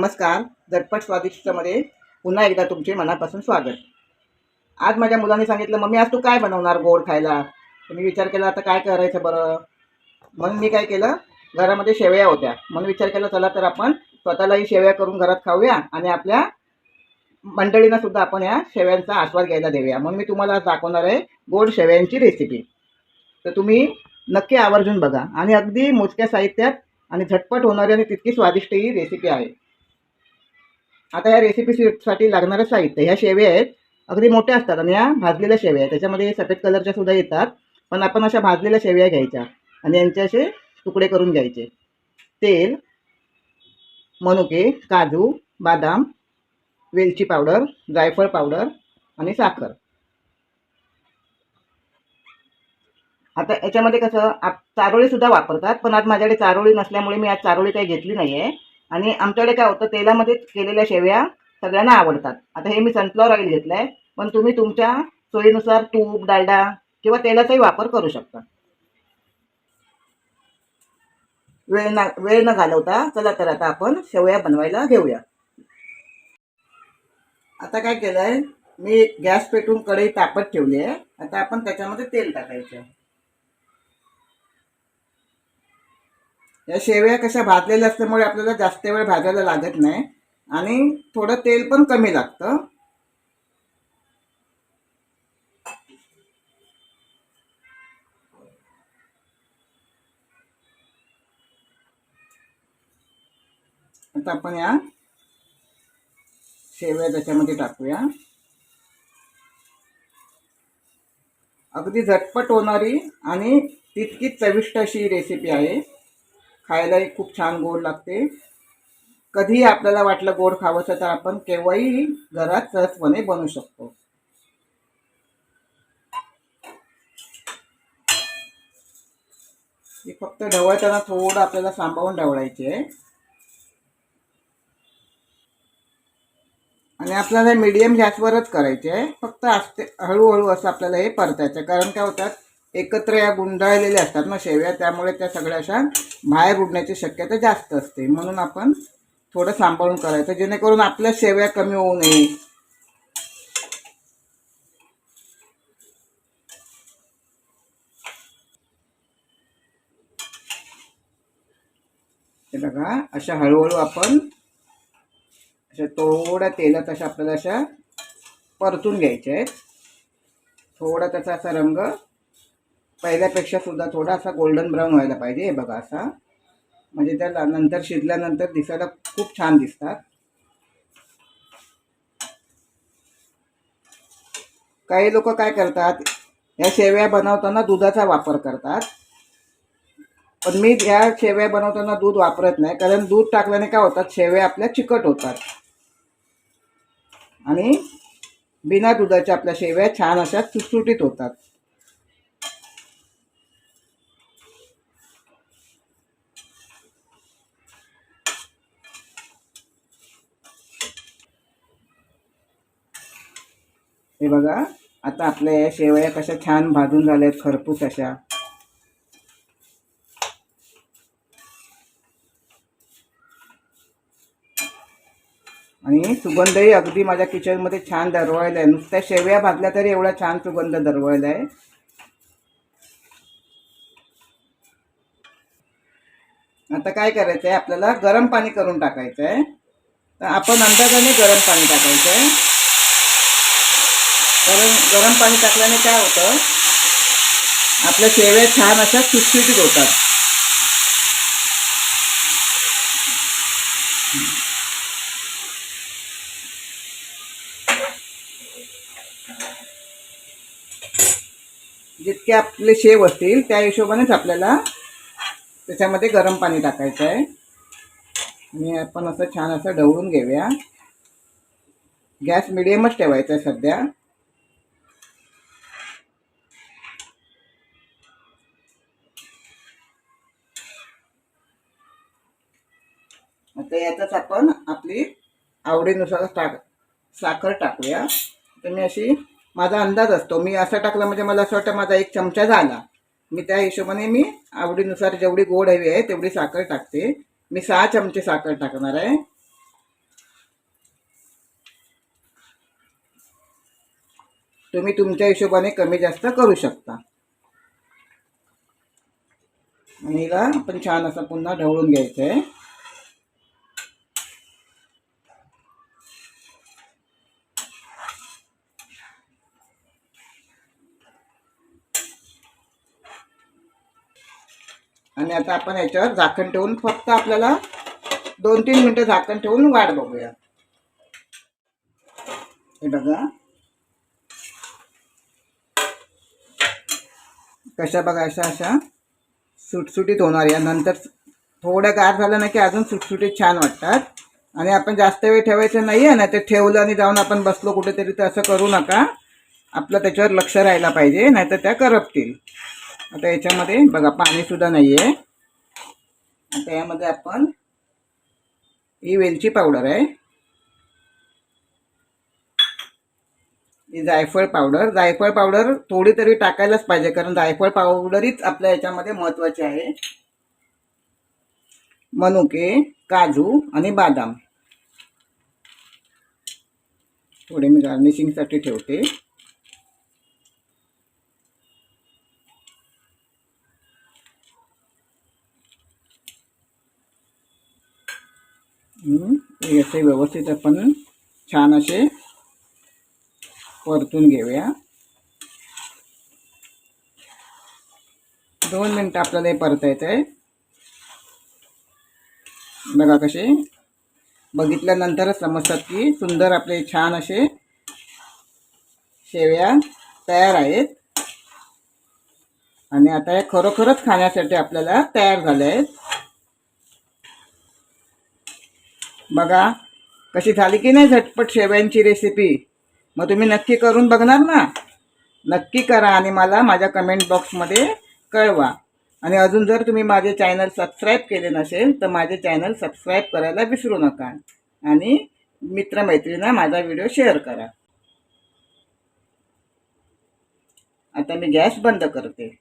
नमस्कार. झटपट स्वादिष्टमध्ये पुन्हा एकदा तुमचे मनापासून स्वागत. आज माझ्या मुलाने सांगितलं मम्मी आज तू काय बनवणार गोड खायला? तर मी विचार केला आता काय करायचं बरं? म्हणून मी काय केलं घरामध्ये शेवया होत्या. म्हणून विचार केला चला तर आपण स्वतःलाही शेवया करून घरात खाऊया आणि आपल्या मंडळींना सुद्धा आपण या शेव्यांचा आस्वाद घ्यायला देऊया. म्हणून मी तुम्हाला आज दाखवणार आहे गोड शेवयांची रेसिपी तर तुम्ही नक्की आवर्जून बघा. आणि अगदी मोजक्या साहित्यात आणि झटपट होणारी आणि तितकी स्वादिष्ट ही रेसिपी आहे. आता या रेसिपीसाठी लागणारं साहित्य ह्या शेव्या आहेत. अगदी मोठ्या असतात आणि या भाजलेल्या शेव्या आहेत. त्याच्यामध्ये सफेद कलरच्या सुद्धा येतात. पण आपण अशा भाजलेल्या शेव्या घ्यायच्या आणि यांचे असे तुकडे करून घ्यायचे. तेल मनुके काजू बदाम वेलची पावडर जायफळ पावडर आणि साखर. आता याच्यामध्ये कसं आप चारोळीसुद्धा वापरतात पण आज माझ्याकडे चारोळी नसल्यामुळे मी आज चारोळी काही घेतली नाही आहे आणि आमच्याकडे काय होतं तेलामध्ये केलेल्या शेवया सगळ्यांना आवडतात. आता हे मी सनफ्लॉवर ऑइल घेतलं आहे पण तुम्ही तुमच्या सोयीनुसार तूप डालडा किंवा तेलाचाही वापर करू शकता. वेळ ना वेळ न घालवता चला तर आता आपण शेवया बनवायला घेऊया. आता काय केलं आहे मी गॅस पेटून कढई तापत ठेवली आहे. आता आपण त्याच्यामध्ये तेल टाकायचं या शेवया कशा भाजलेल्या असल्यामुळे आपल्याला जास्त वेळ भाजायला लागत नाही. आणि थोडं तेल पण कमी लागतं. आता आपण या शेवया त्याच्यामध्ये टाकूया. अगदी झटपट होणारी आणि तितकी चविष्ट अशी रेसिपी आहे. खायलाही खूप छान गोड लागते. कधीही आपल्याला वाटलं गोड खावंसं तर आपण केव्हाही घरात सहजपणे बनवू शकतो. ही फक्त ढवळताना थोडं आपल्याला सांभाळून ढवळायची आहे. आणि आपल्याला मीडियम गॅसवरच करायचे आहे. फक्त असते हळूहळू असं आपल्याला हे परतायचं कारण काय होतात एकत्र या गुंडाळलेल्या असतात ना शेव्या त्यामुळे त्या सगळ्या अशा बाहेर उडण्याची शक्यता जास्त असते. म्हणून आपण थोडं सांभाळून करायचं जेणेकरून आपल्या शेव्या कमी होऊ नये. हे बघा अशा हळूहळू आपण अशा थोड्या तेलात अशा आपल्याला अशा परतून घ्यायच्या आहेत. थोडा त्याचा असा रंग पहिल्यापेक्षा सुद्धा थोडा असा गोल्डन ब्राऊन व्हायला पाहिजे हे बघा असा. म्हणजे त्या नंतर शिजल्यानंतर दिसायला खूप छान दिसतात. काही लोक काय करतात या शेव्या बनवताना दुधाचा वापर करतात. पण मी या शेव्या बनवताना दूध वापरत नाही कारण दूध टाकल्याने काय होतात शेव्या आपल्या चिकट होतात. आणि बिना दुधाच्या आपल्या शेव्या छान अशा सुटसुटीत होतात. हे बघा आता आपल्या या शेवया कशा छान भाजून झाल्या आहेत खरपूस अशा. आणि सुगंधही अगदी माझ्या किचनमध्ये छान दरवळला आहे नुसत्या शेवया भाजल्या तरी एवढा छान सुगंध दरवळला आहे आता काय करायचं आहे आपल्याला गरम पाणी करून टाकायचं आहे तर आपण अंदाजाने गरम पाणी टाकायचं आहे कारण गरम पाणी टाकल्याने काय होतं? आपल्या शेवया छान अशा सुटसुटीत होतात. जितके आपले शेव असतील त्या हिशोबानेच आपल्याला त्याच्यामध्ये गरम पाणी टाकायचं आहे. आणि आपण असं छान असं ढवळून घेऊया. गॅस मिडियमच ठेवायचा आहे सध्या. आता याच्यात आपण आपली आवडीनुसार टाक साखर टाकूया. तर मी अशी माझा अंदाज असतो. मी असं टाकला म्हणजे मला असं वाटतं माझा एक चमचा झाला. मी त्या हिशोबाने मी आवडीनुसार जेवढी गोड हवी आहे तेवढी साखर टाकते. मी सहा चमचे साखर टाकणार आहे. तुम्ही तुमच्या हिशोबाने कमी जास्त करू शकता. आणि हिला आपण छान असं पुन्हा ढवळून घ्यायचं आहे आणि आता आपण याच्यावर झाकण ठेवून फक्त आपल्याला दोन तीन मिनटं झाकण ठेवून वाट बघूया. हे बघा. कशा बघा अशा अशा सुटसुटीत होणार या. नंतर थोडं गार झालं ना की अजून सुटसुटीत छान वाटतात. आणि आपण जास्त वेळ ठेवायचं नाही आहे ना ते ठेवलं आणि जाऊन आपण बसलो कुठेतरी तर असं करू नका. आपलं त्याच्यावर लक्ष राहायला पाहिजे नाहीतर त्या करपतील. आता याच्यामध्ये बघा पाणीसुद्धा नाही आहे आता यामध्ये आपण ही वेलची पावडर आहे. ही जायफळ पावडर. जायफळ पावडर थोडी तरी टाकायलाच पाहिजे कारण जायफळ पावडरीच आपल्या याच्यामध्ये महत्वाची आहे. मनुके काजू आणि बदाम. थोडे मी गार्निशिंगसाठी ठेवते. याचे असे व्यवस्थित आपण छान असे परतून घेऊया. दोन मिनटं आपल्याला हे परतायचं आहे. बघा कसे बघितल्यानंतरच समजतात की सुंदर आपले छान असे शेवया तयार आहेत. आणि आता हे खरोखरच खाण्यासाठी आपल्याला तयार झाले आहेत. बघा कशी झाली की नाही झटपट शेव्यांची रेसिपी मग तुम्ही नक्की करून बघणार ना? नक्की करा आणि मला माझ्या कमेंट बॉक्समध्ये कळवा. आणि अजून जर तुम्ही माझे चॅनल सबस्क्राईब केले नसेल तर माझे चॅनल सबस्क्राईब करायला विसरू नका. आणि मित्रमैत्रिणींना माझा व्हिडिओ शेअर करा. आता मी गॅस बंद करते.